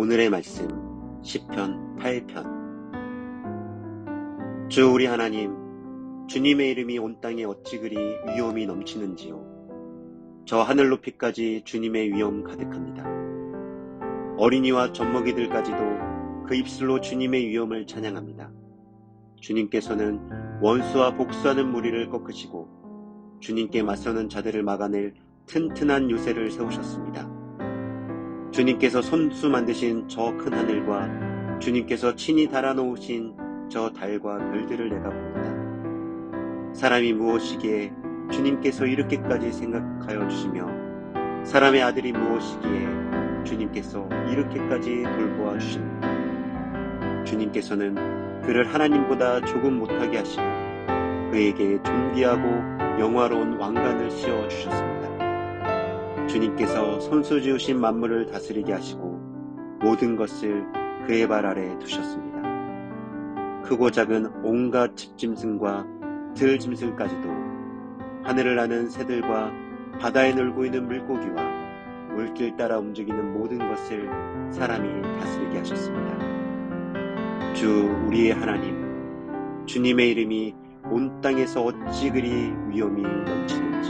오늘의 말씀 시편 8편. 주 우리 하나님 주님의 이름이 온 땅에 어찌 그리 위엄이 넘치는지요. 저 하늘 높이까지 주님의 위엄 가득합니다. 어린이와 젖먹이들까지도 그 입술로 주님의 위엄을 찬양합니다. 주님께서는 원수와 복수하는 무리를 꺾으시고 주님께 맞서는 자들을 막아낼 튼튼한 요새를 세우셨습니다. 주님께서 손수 만드신 저 큰 하늘과 주님께서 친히 달아놓으신 저 달과 별들을 내가 봅니다. 사람이 무엇이기에 주님께서 이렇게까지 생각하여 주시며 사람의 아들이 무엇이기에 주님께서 이렇게까지 돌보아 주십니까? 주님께서는 그를 하나님보다 조금 못하게 하시고 그에게 존귀하고 영화로운 왕관을 씌워 주셨습니다. 주님께서 손수 지으신 만물을 다스리게 하시고 모든 것을 그의 발 아래 두셨습니다. 크고 작은 온갖 집짐승과 들짐승까지도 하늘을 나는 새들과 바다에 놀고 있는 물고기와 물길 따라 움직이는 모든 것을 사람이 다스리게 하셨습니다. 주 우리의 하나님 주님의 이름이 온 땅에서 어찌 그리 위엄이 넘치는